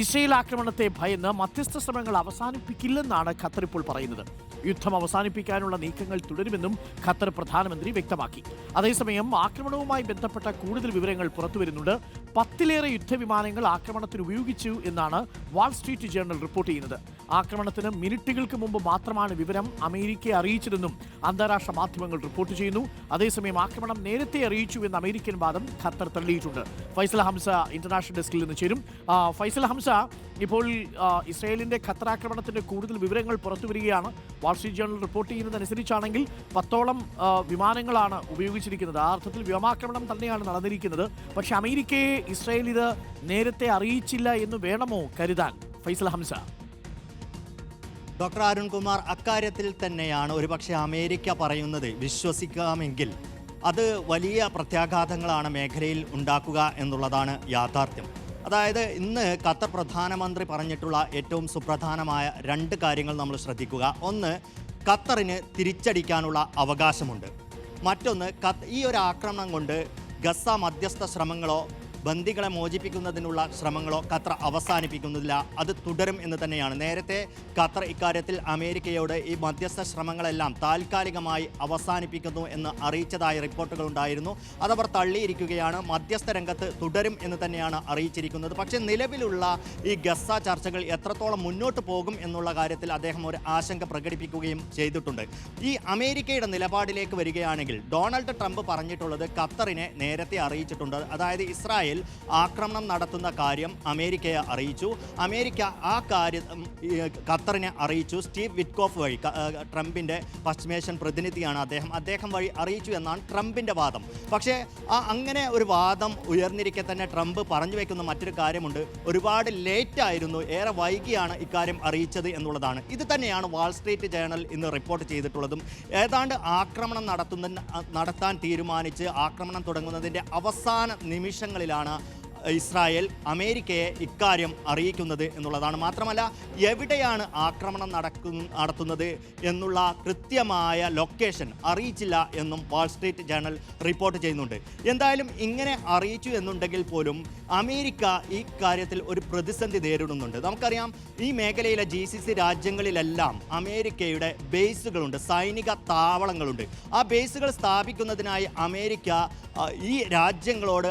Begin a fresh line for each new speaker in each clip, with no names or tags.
Israel ആക്രമണത്തെ ഭയന്ന് മധ്യസ്ഥ ശ്രമങ്ങൾ അവസാനിപ്പിക്കില്ലെന്നാണ് ഖത്തർ ഇപ്പോൾ പറയുന്നത്. യുദ്ധം അവസാനിപ്പിക്കാനുള്ള നീക്കങ്ങൾ തുടരുമെന്നും ഖത്തർ പ്രധാനമന്ത്രി വ്യക്തമാക്കി. അതേസമയം ആക്രമണവുമായി ബന്ധപ്പെട്ട കൂടുതൽ വിവരങ്ങൾ പുറത്തുവരുന്നുണ്ട്. പത്തിലേറെ യുദ്ധവിമാനങ്ങൾ ആക്രമണത്തിന് ഉപയോഗിച്ചു എന്നാണ് വാൾ സ്ട്രീറ്റ് ജേർണൽ റിപ്പോർട്ട് ചെയ്യുന്നത്. ആക്രമണത്തിന് മിനിറ്റുകൾക്ക് മുമ്പ് മാത്രമാണ് വിവരം അമേരിക്കയെ അറിയിച്ചതെന്നും അന്താരാഷ്ട്ര മാധ്യമങ്ങൾ റിപ്പോർട്ട് ചെയ്യുന്നു. അതേസമയം ആക്രമണം നേരത്തെ അറിയിച്ചു എന്ന അമേരിക്കൻ വാദം ഖത്തർ തള്ളിയിട്ടുണ്ട്. ഫൈസൽ ഹംസ ഇന്റർനാഷണൽ ഡെസ്കിൽ നിന്ന് ചേരും. ഫൈസൽ ഹംസ ഇപ്പോൾ ഇസ്രയേലിന്റെ ഖത്തർ ആക്രമണത്തിന്റെ കൂടുതൽ വിവരങ്ങൾ പുറത്തു വരികയാണ്. വാൾ സ്ട്രീറ്റ് ജേർണൽ റിപ്പോർട്ട് ചെയ്യുന്നതനുസരിച്ചാണെങ്കിൽ പത്തോളം വിമാനങ്ങളാണ് ഉപയോഗിച്ചിരിക്കുന്നത്. ആ അർത്ഥത്തിൽ വ്യോമാക്രമണം തന്നെയാണ് നടന്നിരിക്കുന്നത്. പക്ഷേ അമേരിക്കയെ ഇസ്രായേൽ ഇത് നേരത്തെ അറിയിച്ചില്ല എന്ന് വേണമോ കരുതാൻ? ഫൈസൽ ഹംസ.
ഡോക്ടർ അരുൺകുമാർ അക്കാര്യത്തിൽ തന്നെയാണ് ഒരുപക്ഷെ അമേരിക്ക പറയുന്നത് വിശ്വസിക്കാമെങ്കിൽ അത് വലിയ പ്രത്യാഘാതങ്ങളാണ് മേഖലയിൽ ഉണ്ടാക്കുക എന്നുള്ളതാണ് യാഥാർത്ഥ്യം. അതായത് ഇന്ന് ഖത്തർ പ്രധാനമന്ത്രി പറഞ്ഞിട്ടുള്ള ഏറ്റവും സുപ്രധാനമായ രണ്ട് കാര്യങ്ങൾ നമ്മൾ ശ്രദ്ധിക്കുക. ഒന്ന് ഖത്തറിന് തിരിച്ചടിക്കാനുള്ള അവകാശമുണ്ട്. മറ്റൊന്ന് ഈ ഒരു ആക്രമണം കൊണ്ട് ഗസ മധ്യസ്ഥ ശ്രമങ്ങളോ ബന്ദികളെ മോചിപ്പിക്കുന്നതിനുള്ള ശ്രമങ്ങളോ ഖത്തർ അവസാനിപ്പിക്കുന്നില്ല. അത് തുടരും എന്ന് തന്നെയാണ്. നേരത്തെ ഖത്തർ ഇക്കാര്യത്തിൽ അമേരിക്കയോട് ഈ മധ്യസ്ഥ ശ്രമങ്ങളെല്ലാം താൽക്കാലികമായി അവസാനിപ്പിക്കുന്നു എന്ന് അറിയിച്ചതായ റിപ്പോർട്ടുകൾ ഉണ്ടായിരുന്നു. അതവർ തള്ളിയിരിക്കുകയാണ്. മധ്യസ്ഥ രംഗത്ത് തുടരും എന്ന് തന്നെയാണ് അറിയിച്ചിരിക്കുന്നത്. പക്ഷേ നിലവിലുള്ള ഈ ഗസ ചർച്ചകൾ എത്രത്തോളം മുന്നോട്ട് പോകും എന്നുള്ള കാര്യത്തിൽ അദ്ദേഹം ഒരു ആശങ്ക പ്രകടിപ്പിക്കുകയും ചെയ്തിട്ടുണ്ട്. ഈ അമേരിക്കയുടെ നിലപാടിലേക്ക് വരികയാണെങ്കിൽ ഡൊണാൾഡ് ട്രംപ് പറഞ്ഞിട്ടുള്ളത് ഖത്തറിനെ നേരത്തെ അറിയിച്ചിട്ടുണ്ട്. അതായത് ഇസ്രായേൽ ആക്രമണം നടത്തുന്ന കാര്യം അമേരിക്കയെ അറിയിച്ചു. അമേരിക്ക ആ കാര്യം ഖത്തറിനെ അറിയിച്ചു. സ്റ്റീവ് വിറ്റ്കോഫ് വഴി ട്രംപിന്റെ പശ്ചിമേഷ്യൻ പ്രതിനിധിയാണ് അദ്ദേഹം. അദ്ദേഹം വഴി അറിയിച്ചു എന്നാണ് ട്രംപിന്റെ വാദം. പക്ഷേ ആ അങ്ങനെ ഒരു വാദം ഉയർന്നിരിക്കെ തന്നെ ട്രംപ് പറഞ്ഞു വെക്കുന്ന മറ്റൊരു കാര്യമുണ്ട്. ഒരുപാട് ലേറ്റ് ആയിരുന്നു. ഏറെ വൈകിയാണ് ഇക്കാര്യം അറിയിച്ചത് എന്നുള്ളതാണ്. ഇത് തന്നെയാണ് വാൾസ്ട്രീറ്റ് ജേണൽ ഇന്ന് റിപ്പോർട്ട് ചെയ്തിട്ടുള്ളതും. ഏതാണ്ട് ആക്രമണം നടത്തുന്ന നടത്താൻ തീരുമാനിച്ച് ആക്രമണം തുടങ്ങുന്നതിന്റെ അവസാന നിമിഷങ്ങളിലാണ് ഇസ്രായേൽ അമേരിക്കയെ ഇക്കാര്യം അറിയിക്കുന്നത് എന്നുള്ളതാണ്. മാത്രമല്ല എവിടെയാണ് ആക്രമണം നടക്കു നടത്തുന്നത് എന്നുള്ള കൃത്യമായ ലൊക്കേഷൻ അറിയിച്ചില്ല എന്നും വാൾസ്ട്രീറ്റ് ജേണൽ റിപ്പോർട്ട് ചെയ്യുന്നുണ്ട്. എന്തായാലും ഇങ്ങനെ അറിയിച്ചു എന്നുണ്ടെങ്കിൽ പോലും അമേരിക്ക ഈ കാര്യത്തിൽ ഒരു പ്രതിസന്ധി നേരിടുന്നുണ്ട്. നമുക്കറിയാം ഈ മേഖലയിലെ ജി സി സി രാജ്യങ്ങളിലെല്ലാം അമേരിക്കയുടെ ബേസുകളുണ്ട് സൈനിക താവളങ്ങളുണ്ട്. ആ ബേസുകൾ സ്ഥാപിക്കുന്നതിനായി അമേരിക്ക ഈ രാജ്യങ്ങളോട്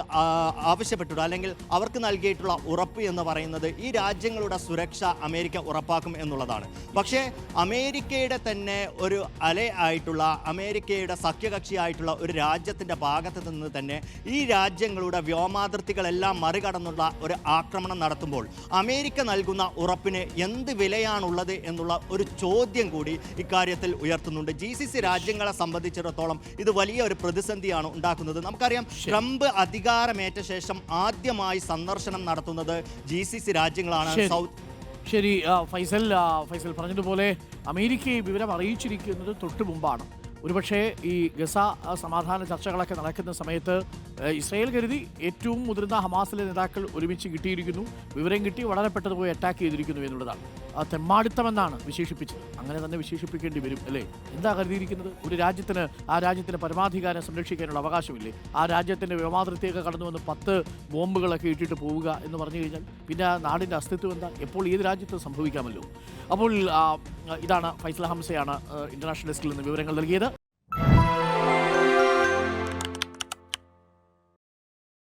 ആവശ്യപ്പെട്ടിട്ടുണ്ട്. അല്ലെങ്കിൽ അവർക്ക് നൽകിയിട്ടുള്ള ഉറപ്പ് എന്ന് പറയുന്നത് ഈ രാജ്യങ്ങളുടെ സുരക്ഷ അമേരിക്ക ഉറപ്പാക്കും എന്നുള്ളതാണ്. പക്ഷേ അമേരിക്കയുടെ തന്നെ ഒരു അല ആയിട്ടുള്ള അമേരിക്കയുടെ സഖ്യകക്ഷിയായിട്ടുള്ള ഒരു രാജ്യത്തിന്റെ ഭാഗത്ത് നിന്ന് തന്നെ ഈ രാജ്യങ്ങളുടെ വ്യോമാതിർത്തികളെല്ലാം മറികടന്നുള്ള ഒരു ആക്രമണം നടത്തുമ്പോൾ അമേരിക്ക നൽകുന്ന ഉറപ്പിന് എന്ത് വിലയാണുള്ളത് എന്നുള്ള ഒരു ചോദ്യം കൂടി ഇക്കാര്യത്തിൽ ഉയർത്തുന്നുണ്ട്. ജി സി സി രാജ്യങ്ങളെ സംബന്ധിച്ചിടത്തോളം ഇത് വലിയ ഒരു പ്രതിസന്ധിയാണ് ഉണ്ടാക്കുന്നത്. നമുക്കറിയാം ട്രംപ് അധികാരമേറ്റ ശേഷം ആദ്യമായി സന്ദർശനം നടത്തുന്നത് ജി സി സി രാജ്യങ്ങളാണ്. സൗത്ത്
ശരി ഫൈസൽ ഫൈസൽ പറഞ്ഞതുപോലെ അമേരിക്കയെ വിവരം അറിയിച്ചിരിക്കുന്നത് തൊട്ടു മുമ്പാണ് ഒരുപക്ഷേ ഈ ഗസ സമാധാന ചർച്ചകളൊക്കെ നടക്കുന്ന സമയത്ത് ഇസ്രായേൽ കരുതി ഏറ്റവും മുതിർന്ന ഹമാസിലെ നേതാക്കൾ ഒരുമിച്ച് കിട്ടിയിരിക്കുന്നു. വിവരം കിട്ടി വളരെ പെട്ടെന്ന് പോയി അറ്റാക്ക് ചെയ്തിരിക്കുന്നു എന്നുള്ളതാണ്. ആ തെമ്മാടിത്തമെന്നാണ് വിശേഷിപ്പിച്ചത്. അങ്ങനെ തന്നെ വിശേഷിപ്പിക്കേണ്ടി വരും അല്ലേ? എന്താ കരുതിയിരിക്കുന്നത്? ഒരു രാജ്യത്തിന് ആ രാജ്യത്തിന് പരമാധികാരം സംരക്ഷിക്കാനുള്ള അവകാശമില്ലേ? ആ രാജ്യത്തിന്റെ വ്യോമാതിർത്തിയൊക്കെ കടന്നു വന്ന് പത്ത് ബോംബുകളൊക്കെ ഇട്ടിട്ട് പോവുക എന്ന് പറഞ്ഞു കഴിഞ്ഞാൽ പിന്നെ ആ നാടിന്റെ അസ്തിത്വം എന്താ? എപ്പോൾ ഏത് രാജ്യത്ത് സംഭവിക്കാമല്ലോ. അപ്പോൾ ഇതാണ് ഫൈസൽ ഹംസയാണ് ഇന്റർനാഷണൽ ഡെസ്കിൽ നിന്ന് വിവരങ്ങൾ നൽകിയത്.